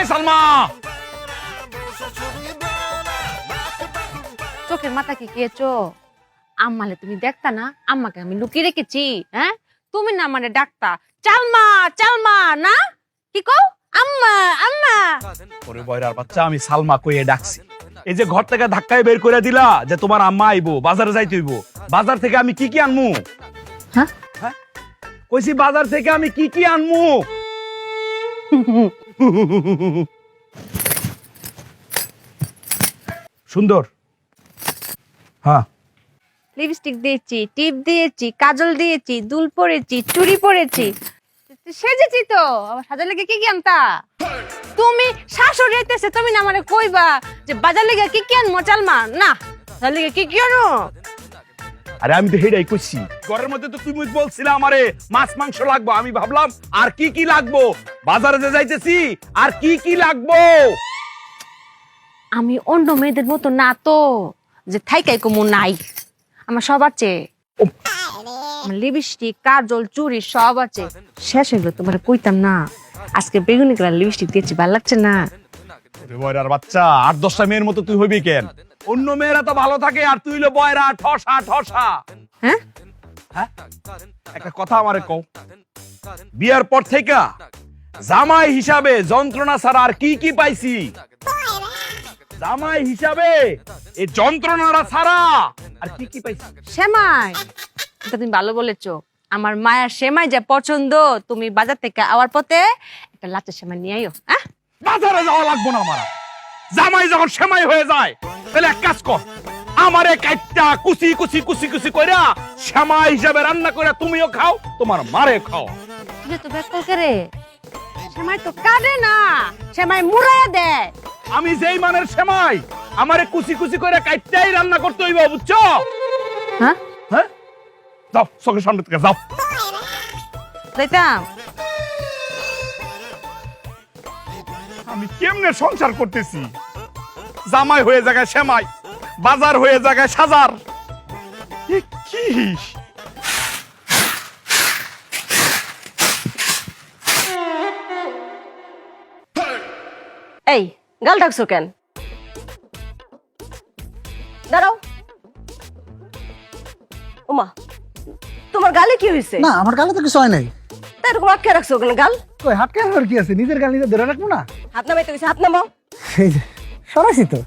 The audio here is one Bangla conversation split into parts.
এই সালমা। চোখের মাথা কি কেছো আম্মালে তুমি দেখতা না আম্মাকে আমি লুকিয়ে রেখেছি হ্যাঁ? তুমি না মানে ডাক্তার চালমা চালমা না? কি কও? আম্মা আম্মা। ওরে বয়রার বাচ্চা আমি সালমা কইয়ে ডাকছি। এই যে ঘর থেকে ধাক্কায় বের করে দিলা যে তোমার আম্মা আইবো বাজারে যাইতে হইব। বাজার থেকে আমি কি কি আনমু? হ্যাঁ? হ্যাঁ? কইছি বাজার থেকে আমি কি কি আনমু? সুন্দর। হ্যাঁ। লিপস্টিক দিয়েছি, টিপ দিয়েছি, কাজল দিয়েছি, দুল পরেছি, চুড়ি পরেছি। সেজেছি তো। আবার সাজার লেগে কি আনতা? তুমি শাশুড়ি হইতেছে, তুমি না মানে কইবা যে বাজার লেগে কি কি আনমো, চালমা? না, বাজার লেগে কি কি আনো? আরে আমি তো হেডাই করছি ঘরের মধ্যে তো তুমি বলছিলে আমারে মাছ মাংস লাগবো। আমি ভাবলাম আর কি কি লাগবো? বাজারে যে যাইতেছি আর কি কি লাগবো? আমি অন্য মেয়েদের মতো না তো যে থাইকাই কমু নাই। আমার সব আছে। লিপস্টিক কাজল চুড়ি সব আছে। শেষ হয়ে হইল তোমার কইতাম না। আজকে বেগুনি কালার লিপস্টিক দিয়েছি ভালো লাগছে না। বয়রার বাচ্চা আট দশটা মেয়ের মতো তুই হইবি কেন? অন্য মেয়েরা তো ভালো থাকে আর তুই বয়রা ঠসা ঠসা। হ্যাঁ? হ্যাঁ? একটা কথা আমারে কও। বিয়ার পর থেকে জামাই হিসাবে যন্ত্রণা ছাড়া আর কি কি পাইছি? জামাই হিসাবে এই যন্ত্রণাটা ছাড়া আর কি কি পাইছি? সেমাই। এটা তুমি ভালো বলেছ। আমার মায়ের সেমাই যা পছন্দ তুমি বাজার থেকে আওয়ার পথে একটা লাচের সেমাই নিয়ে আইও হ্যাঁ? বাজারে যাওয়া লাগবো না আমার। জামাই যখন সেমাই হয়ে যায় তাহলে এক কাজ কর আমারে কাইটটা কুচি কুচি কুচি কুচি কইরা সেমাই হিসাবে রান্না করে তুমিও খাও তোমার মারে খাও। তুই তো ব্যাক করে সেমাই তো কাটে না সেমাই মুড়াইয়া দেয়। আমি যেই মানের সেমাই আমারে কুচি কুচি করে কাইটটাই রান্না করতে হইব বুঝছ? হ্যাঁ? হ্যাঁ? যাও চোখের সামনে থেকে যাও। যাইতাম। আমি কেমনে সংসার করতেছি? জামাই হয়ে জায়গায় সেমাই বাজার হয়ে জায়গায় সাজার। কি? এই গাল ডাকছো কেন? দাঁড়াও। ওমা তোমার গালে কি হয়েছে? না আমার গালে তো কিছু হয় নাই। তা এরকম আটকে রাখছো কেন গাল? কই হাত কেন আর কি আছে? নিজের গাল নিজে ধরে রাখব না? হাত নামাইতে হয়েছে হাত নামাও। সরাইছি তো।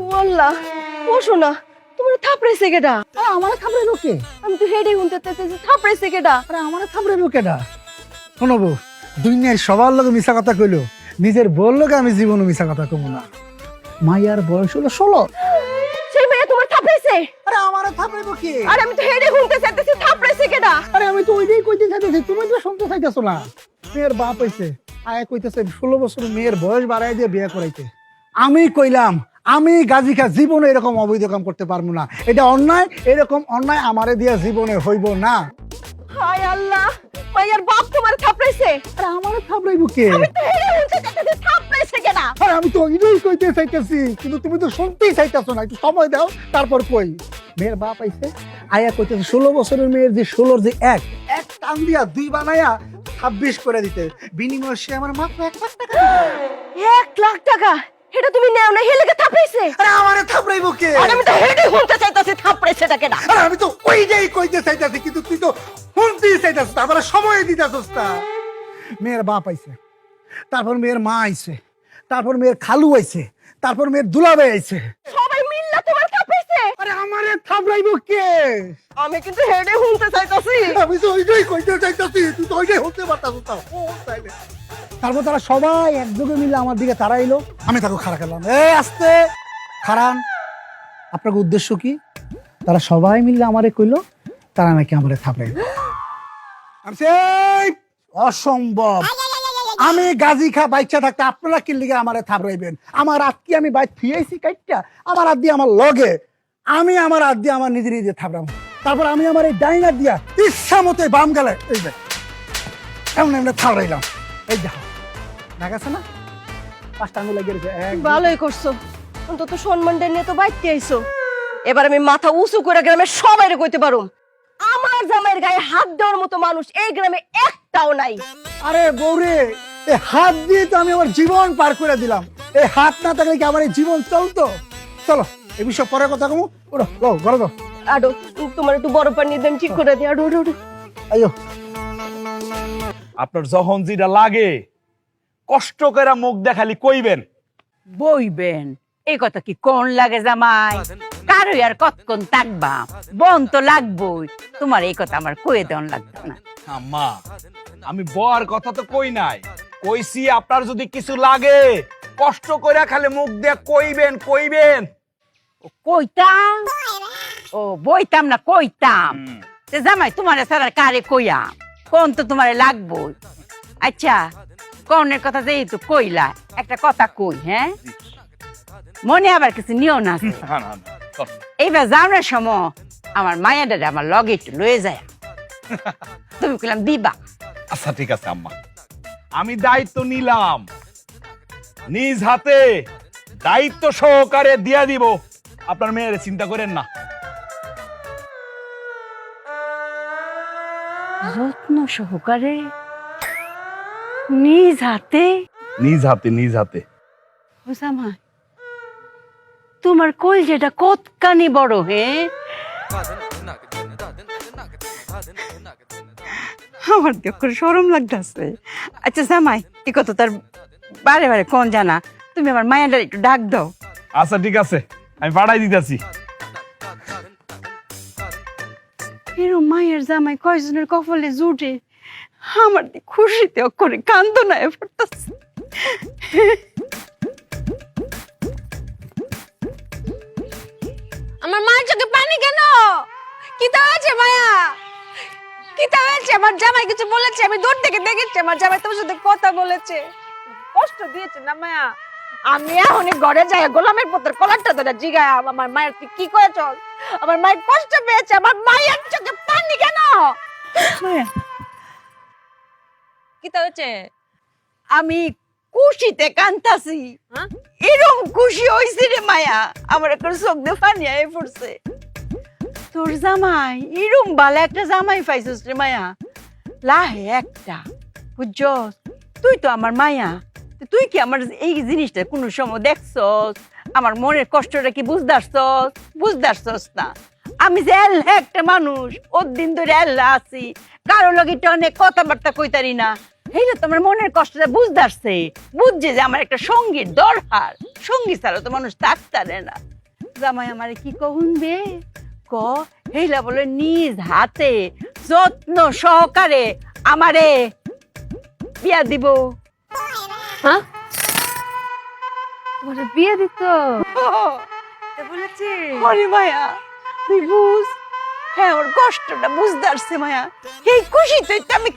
ওয়াল্লাহ ও শোনা তোমার থাপড়াইছে কেডা আরে আমার আমি তো হেডে থাপড়াইছে কেডা আরে আমার শোনো বউ দুনিয়ার সবার কথা কইলো নিজের বউর লোকে আমি জীবনে মিশা কথা কব না। মাইয়ার বয়স হলো ষোলো। সেই মেয়ে তোমার থাপড়াইছে আরে আমার থাপড়ে লোকে আর আমি তো হেডে শুনতে চাইতেছি থাপড়াইছে কেডা? আরে আমি তো ওইটাই কইতে চাইতেছি তুমি তো শুনতে চাইতেছো না। মেয়ের বাপ হইছে। আয় কইতেছে ষোলো বছর মেয়ের বয়স বাড়াই দিয়ে বিয়ে করাইতে। আমি কইলাম আমি গাজিকা জীবনে এরকম অবৈধ কাম করতে পারব না। এটা অন্যায় এরকম অন্যায় আমারে দিয়া জীবনে হইব না। হায় আল্লাহ মাইয়ার বাপ তোমার থাপড়াইছে। আরে আমার থাপড়াইব কে? আমি তো থাপড়াইছে আরে আমি তো কইতে চাইতেছি কিন্তু তুমি তো শুনতেই চাইতেছো না। একটু সময় দাও তারপর কই। মেয়ের বাপ আইছে আয়া কইতেছে ষোলো বছরের মেয়ের যে ষোলোর যে এক এক টান দিয়া দুই বানায়া ছাব্বিশ করে দিতে। বিনিময়ে সে আমার মাত্র এক লাখ টাকা এক লাখ টাকা? এটা তুমি নেও না হেলেকে থাপড়াইছে। আরে আমারে থাপড়াইব কে? আর আমি তো হেডে শুনতে চাইতেছি থাপড়াইছে এটা কেডা? আরে আমি তো ওইটাই কইতে চাইতেছি কিন্তু তুই তো শুনতেই চাইতেছিস না আমার সময় দিতেছিস না মেয়ের বাপ আইছে তারপর মেয়ের মা আইছে তারপর মেয়ের খালু আইছে তারপর মেয়ের দুলাভাই আইছে সবাই মিল্লা তোমার থাপড়াইছে আরে আমারে থাপড়াইব কে? আমি কিন্তু হেডে শুনতে চাইতেছি। আমি তো ওইটাই কইতে চাইতেছি তুই তো ওইটাই হতে পারতাছিস না। ও তাইলে। তারপর তারা সবাই একযোগে মিলে আমার দিকে তাড়াইলো। আমি তাকে খাড়া খেলাম এ আস্তে! খারান আপনার উদ্দেশ্য কি? তারা সবাই মিলে আমারে কইলো তারা নাকি আমারে থাপড়াইল আমি সেই অসম্ভব। আমি গাজী খা বাইচা থাকতে আপনারা কি লিগে আমারে থাপড়াইবেন আমার হাত কি আমি বাইক ফিয়েছি কাইটটা আমার হাত দিয়ে আমার লগে। আমি আমার হাত দিয়ে আমার নিজে নিজে থাপড়াবো। তারপর আমি আমার এই ডাইনার দিয়া ইচ্ছা মতো বাম গেলে এই যে এমন এমন থাপড়াইলাম। এই দেখো দেখাচ্ছে না? পাঁচটা আঙুল লেগে গেছে ভালোই করছ। অন্তত সম্মানটা নিয়ে তো বাইতে আইছো। এবার আমি মাথা উঁচু করে গ্রামের সবাই কইতে পারুম আমার আমার জামাইয়ের গায়ে হাত দেওয়ার মতো মানুষ এই গ্রামে একটাও নাই। আরে বৌরে এই হাত দিয়ে তো আমি আমার জীবন পার করে দিলাম। এই হাত না থাকলে কি আমার এই জীবন চলতো? চলো এ বিষয়ে পরে কথা কমু। ওরা লো ঘরে দাও আডো তোমার একটু বড় পানি দেন ঠিক করে দিই আডো আডো আডো। আপনার যখন যেটা লাগে কষ্ট করে মুখ দেখালি কইবেন। বইবেন এই কথা কি কোন লাগে জামাই? কারও আর কতক্ষণ থাকবা? বন তো লাগবই তোমার এই কথা আমার কয়ে দেওয়ান লাগবে না। আম্মা আমি বর কথা তো কই নাই। কইছি আপনার যদি কিছু লাগে কষ্ট করে খালি মুখ দিয়ে কইবেন কইবেন। কইতাম? ও বইতাম না কইতাম। সে জামাই তোমার সারা কারে কইয়া কোন তো তোমারে লাগবই। আচ্ছা কনের কথা যেহেতু কইলা একটা কথা কই হ্যাঁ? মনে আবার কিছু নিও না। এইবার যাওয়ার সময় আমার মায়াডারে আমার লগে একটু লয়ে যায়। তুমি কইলাম দিবা। আচ্ছা ঠিক আছে আম্মা। আমি দায়িত্ব নিলাম। নিজ হাতে দায়িত্ব সহকারে দিয়া দিব। আপনার মেয়ের চিন্তা করেন না। যত্ন সহকারে নিজ হাতে নিজ হাতে নিজ হাতে। ও জামাই তোমার কল যেটা কতখানি বড় হে? আমার দেখো সরম লাগতেছে। আচ্ছা জামাই এই কথা তার বারে বারে কোন জানা। তুমি আমার মায়াটার একটু ডাক দাও। আচ্ছা ঠিক আছে। আমি পাঠাই দিতেছি। এরম মায়ের জামাই কয়জনের কপালে জুটে? আমার খুশিতে করে কান্দ না পড়তেছে। আমার মায়ের চোখে পানি কেন? কি তা হয়েছে মায়া? কি তা হয়েছে? আমার জামাই কিছু বলেছে আমি দূর থেকে দেখেছি আমার জামাই তোমার সাথে কথা বলেছে। কষ্ট দিয়েছে না মায়া? আমি এখনই ঘরে যাই গোলামের পুত্র কলারটা ধরে জিগায় আমার মায়ের তুই কি করেছ আমার মায়ের কষ্ট পেয়েছে আমার মায়ের চোখে পানি কেন? কি তা হয়েছে? আমি খুশিতে কান্তাছি হ্যাঁ? এরম খুশি হইছে রে মায়া। আমার একটা চোখ দিয়ে পানি আয় পড়ছে। তোর জামাই এরম বালা একটা জামাই পাইছিস রে মায়া। লাহে একটা বুঝছস? তুই তো আমার মায়া। তুই কি আমার এই জিনিসটা কোনো সময় দেখছস? আমার মনের কষ্টটা কি বুঝদারছস বুঝদারছস না। আমি যে এল্লা একটা মানুষ ওর দিন ধরে এল্লা আছি। কারও লগে অনেক কথাবার্তা কইতারি না। এইটা তো আমার মনের কষ্টটা বুঝদারছে বুঝছে যে আমার একটা সঙ্গীর দরকার। সঙ্গী ছাড়া তো মানুষ থাকতারে না। জামাই আমারে কি কহুন বে? ক, হেইলা বলে নিজ হাতে যত্ন সহকারে আমারে বিয়া দিব। হ্যাঁ? তোমার বিয়ে দিত। বলেছে। হরি মায়া তুই বুঝ। হ্যাঁ ওর কষ্টটা বুঝদারছে মায়া। এই খুশিতে তো আমি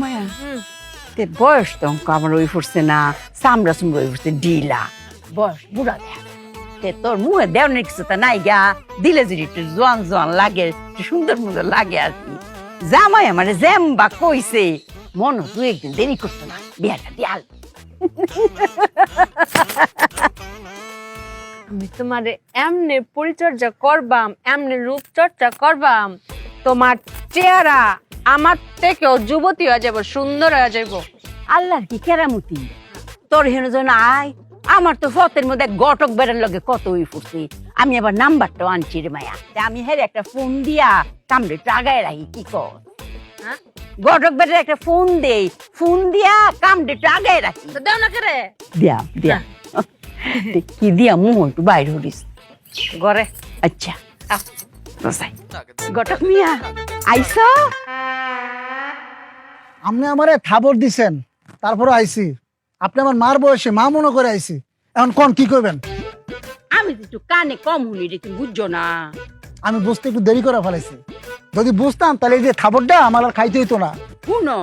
মায়া তে বয়স তো আমার ওই ফুটছে না সামরা সুমরা ওই ফুটছে ডিলা বয়স বুড়া দেখ তে তোর মুখে দেওয়ার কিছু তা নাই গা। দিলে যদি একটু জোয়ান জোয়ান লাগে একটু সুন্দর সুন্দর লাগে আর কি। জামাই আমার জেম্বা কইছে মন তুই একদিন দেরি করতো না। বিয়াটা দিয়াল আমি তোমারে এমনে পরিচর্যা করবাম, এমনে রূপচর্চা করবাম। তোমার চেহারা আমার থেকেও যুবতী হয়ে যাব, সুন্দর হয়ে যাব। আল্লাহর কি কেরামতি? তোর হেন যেন আয়। আমার তো ফতের মধ্যে গটক বেড়ার লগে কত হই ফুটছে। আমি আবার নাম্বারটাও আনছি রে মায়া। আমি হের একটা ফোন দিয়া কামড়ে টাগায় রাখি, কি কর? গটক বেড়ার একটা ফোন দেই। ফোন দিয়া কামড়ে একটু আগায় রাখি। তো দাও না করে? দিয়া দিয়া। তে কি দিয়া মুহ একটু বাইর হরিস। ঘরে আচ্ছা। গটক মিয়া আইস? আপনি আমারে থাবর দিছেন তারপরে আইছি আপনি আমার মার বয়সে মা মনে করে আইছি এখন কোন কি করবেন আমি তো একটু কানে কম শুনি রে তুমি বুঝছ না। আমি বুঝতে একটু দেরি করে ফেলাইছি। যদি বুঝতাম তাহলে এই যে থাবরটা আমার আর খাইতে হইতো না। শুনো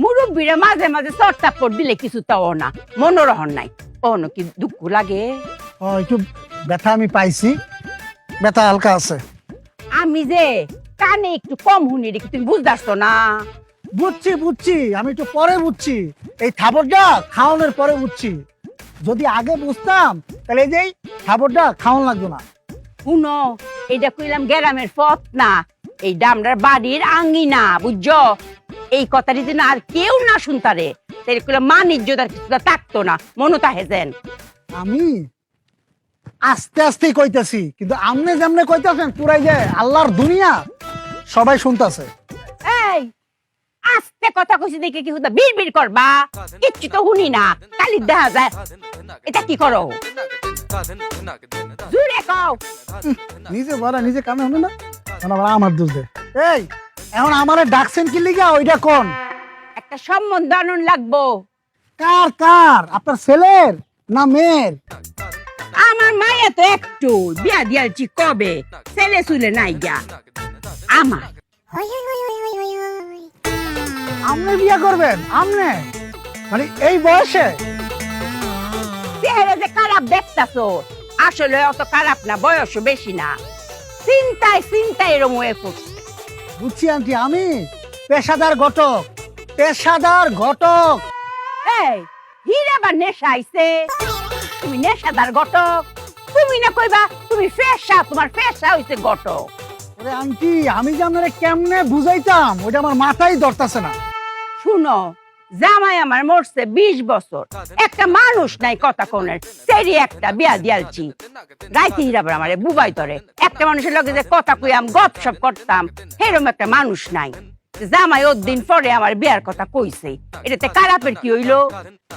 মুরব্বীরা মাঝে মাঝে চট্টাপট দিলে কিছু তাও না মনোরহন নাই। অন্য কি দুঃখ লাগে? ও, একটু ব্যথা আমি পাইছি ব্যথা হালকা আছে। আমি যে কানে একটু কম শুনি রেখে তুমি বুঝতে না? বুঝছি বুঝছি আমি একটু পরে বুঝছি। এই থাবরটা খাওয়ানোর পরে বুঝছি। যদি আগে বুঝতাম তাহলে এই যে এই থাবরটা খাওয়ান লাগতো না। শুনো এটা কইলাম গ্রামের পথ না এই ডামরার বাড়ির আঙ্গিনা বুঝছ এই কথাটি যেন আর কেউ না শুনতারে সেগুলো মান ইজ্জত আর কিছুটা থাকতো না মনো তাহেজেন আমি আস্তে আস্তে কইতাছি কিন্তু আমনে যেমনে কইতাছেন পুরাই যে আল্লাহর দুনিয়া সবাই শুনতাছে এই আস্তে কথা কইছি দেখে কি হুদা বিড় বিড় করবা কিচ্ছু তো শুনি না কালি দেখা যায় এটা কি করো জুড়ে কও নিজে বলা নিজে কামে হলো না আবার আমার দোষ দে। এই এখন আমারে ডাকছেন কি লিগা? ওইটা কোন? একটা সম্বন্ধ আনুন লাগবো। কার কার? আপনার ছেলের না মেয়ের? আমার মায়া তো একটু। বিয়া দিয়ালছি কবে? ছেলে চুলে নাই গা। আমার। আমনে বিয়ে করবেন? আমনে? মানে এই বয়সে? চেহারা যে খারাপ দেখতাছো। আসলে অত খারাপ না বয়সও বেশি না। চিন্তায় চিন্তায় এরম হয়ে পড়ছে বুঝছি আন্টি আমি পেশাদার ঘটক পেশাদার ঘটক। এই হীরা বা নেশা আইছে। তুমি নেশাদার ঘটক। তুমি না কইবা তুমি ফেসা তোমার ফেসা হইছে ঘটক। ওরে আন্টি আমি যে আপনারে কেমনে বুঝাইতাম ওইটা আমার মাথায় ধরতাছে না। শুনো জামাই আমার মরছে বিশ বছর। একটা মানুষ নাই কথা কোনের, সেরি একটা বিয়া দিয়ালছি রাইতে হিরাবার আমারে বুবাই তরে একটা মানুষের লগে যে কথা কইয়াম গপ সপ করতাম সেরম একটা মানুষ নাই। জামাই ওর দিন পরে আমার বিয়ার কথা কইছে। এটাতে খারাপের কি হইল?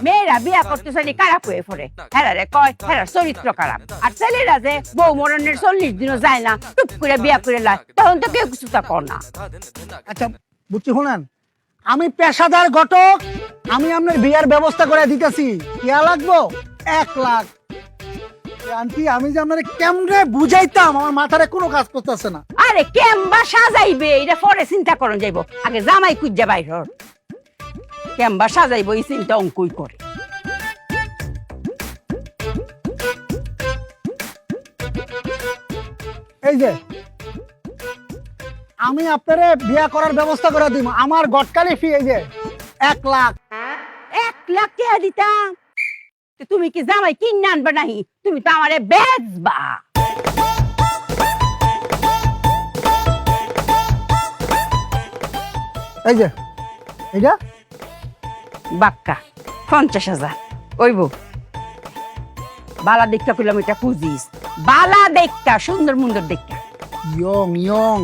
মেয়েরা বিয়া করতে চাইলে খারাপ হয়ে পড়ে। হেরারে কয়, হেরার চরিত্র খারাপ। আর ছেলেরা যে বউ মরণের চল্লিশ দিনও যায় না টুক করে বিয়া করে লাই তখন তো কেউ কিছু তা কর না। আচ্ছা বুঝছি, শুনেন। আমি পেশাদার ঘটক আমি আপনার বিয়ার ব্যবস্থা করে দিতেছি। কিয়া লাগবো? এক লাখ। আন্টি আমি যে আপনার কেমনে বুঝাইতাম আমার মাথারে কোনো কাজ করতেছে না। আরে কেমবা সাজাইবে এটা পরে চিন্তা করন যাইব। আগে জামাই কুজ্জা বাইর হর। কেমবা সাজাইব এই চিন্তা অঙ্কুই করে। এই যে আমি আপনারে বিয়া করার ব্যবস্থা করে দিব। আমার গটকালি ফি এই যে এক লাখ। এক লাখ টাকা দিতাম? তুমি কি জামাই কিনে আনবে নাহি? তুমি তো আমারে বেচবা। এই যে এইটা? বাক্কা পঞ্চাশ হাজার। ওইব। বালা দেখা কিলোমিটার খুঁজিস বালা দেখা সুন্দর মুন্দর দেখা ইয়ং ইয়ং।